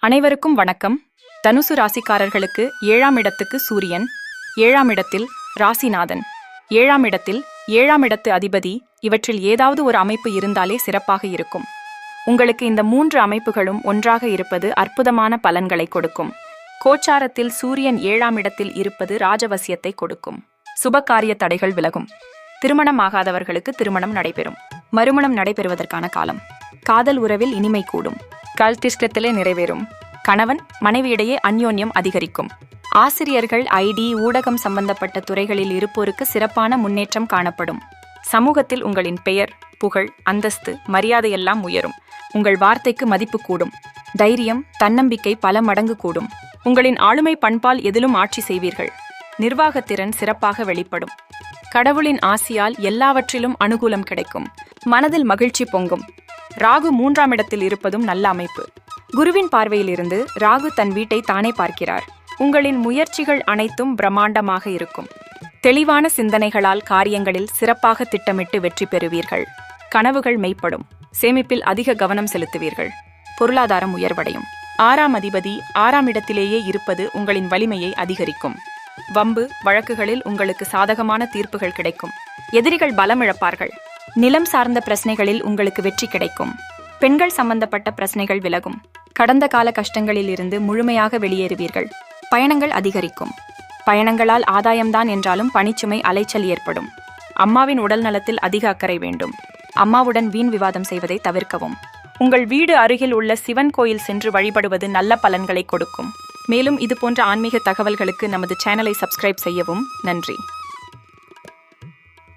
அனைவருக்கும் வணக்கம். தனுசு ராசிக்காரர்களுக்கு ஏழாம் இடத்துக்கு சூரியன் ஏழாம் இடத்தில் ராசிநாதன் ஏழாம் இடத்தில் ஏழாம் இடத்து அதிபதி இவற்றில் ஏதாவது ஒரு அமைப்பு இருந்தாலே சிறப்பாக இருக்கும். உங்களுக்கு இந்த மூன்று அமைப்புகளும் ஒன்றாக இருப்பது அற்புதமான பலன்களை கொடுக்கும். கோச்சாரத்தில் சூரியன் ஏழாம் இடத்தில் இருப்பது ராஜவசியத்தை கொடுக்கும். சுபகாரிய தடைகள் விலகும். திருமணம் ஆகாதவர்களுக்கு திருமணம் நடைபெறும். மறுமணம் நடைபெறுவதற்கான காலம். காதல் உறவில் இனிமை கூடும். கல்திஷ்டத்திலே நிறைவேறும். கணவன் மனைவியிடையே அந்யோன்யம் அதிகரிக்கும். ஆசிரியர்கள் ஐடி ஊடகம் சம்பந்தப்பட்ட துறைகளில் இருப்போருக்கு சிறப்பான முன்னேற்றம் காணப்படும். சமூகத்தில் உங்களின் பெயர் புகழ் அந்தஸ்து மரியாதையெல்லாம் உயரும். உங்கள் வார்த்தைக்கு மதிப்பு கூடும். தைரியம் தன்னம்பிக்கை பல மடங்கு கூடும். உங்களின் ஆளுமை பண்பால் எதிலும் ஆட்சி செய்வீர்கள். நிர்வாகத்திறன் சிறப்பாக வெளிப்படும். கடவுளின் ஆசியால் எல்லாவற்றிலும் அனுகூலம் கிடைக்கும். மனதில் மகிழ்ச்சி பொங்கும். ராகு மூன்றாம் இடத்தில் இருப்பதும் நல்ல அமைப்பு. குருவின் பார்வையிலிருந்து ராகு தன் வீட்டை தானே பார்க்கிறார். உங்களின் முயற்சிகள் அனைத்தும் பிரம்மாண்டமாக இருக்கும். தெளிவான சிந்தனைகளால் காரியங்களில் சிறப்பாக திட்டமிட்டு வெற்றி பெறுவீர்கள். கனவுகள் மெய்ப்படும். சேமிப்பில் அதிக கவனம் செலுத்துவீர்கள். பொருளாதாரம் உயர்வடையும். ஆறாம் அதிபதி ஆறாம் இடத்திலேயே இருப்பது உங்களின் வலிமையை அதிகரிக்கும். வம்பு வழக்குகளில் உங்களுக்கு சாதகமான தீர்ப்புகள் கிடைக்கும். எதிரிகள் பலமிழப்பார்கள் நிலம் சார்ந்த பிரச்சனைகளில் உங்களுக்கு வெற்றி கிடைக்கும். பெண்கள் சம்பந்தப்பட்ட பிரச்சனைகள் விலகும். கடந்த கால கஷ்டங்களில் இருந்து முழுமையாக வெளியேறுவீர்கள். பயணங்கள் அதிகரிக்கும். பயணங்களால் ஆதாயம்தான் என்றாலும் பணிச்சுமை அலைச்சல் ஏற்படும். அம்மாவின் உடல் நலத்தில் அதிக அக்கறை வேண்டும். அம்மாவுடன் வீண் விவாதம் செய்வதை தவிர்க்கவும். உங்கள் வீடு அருகில் உள்ள சிவன் கோயில் சென்று வழிபடுவது நல்ல பலன்களை கொடுக்கும். மேலும் இதுபோன்ற ஆன்மீக தகவல்களுக்கு நமது சேனலை சப்ஸ்கிரைப் செய்யவும் நன்றி.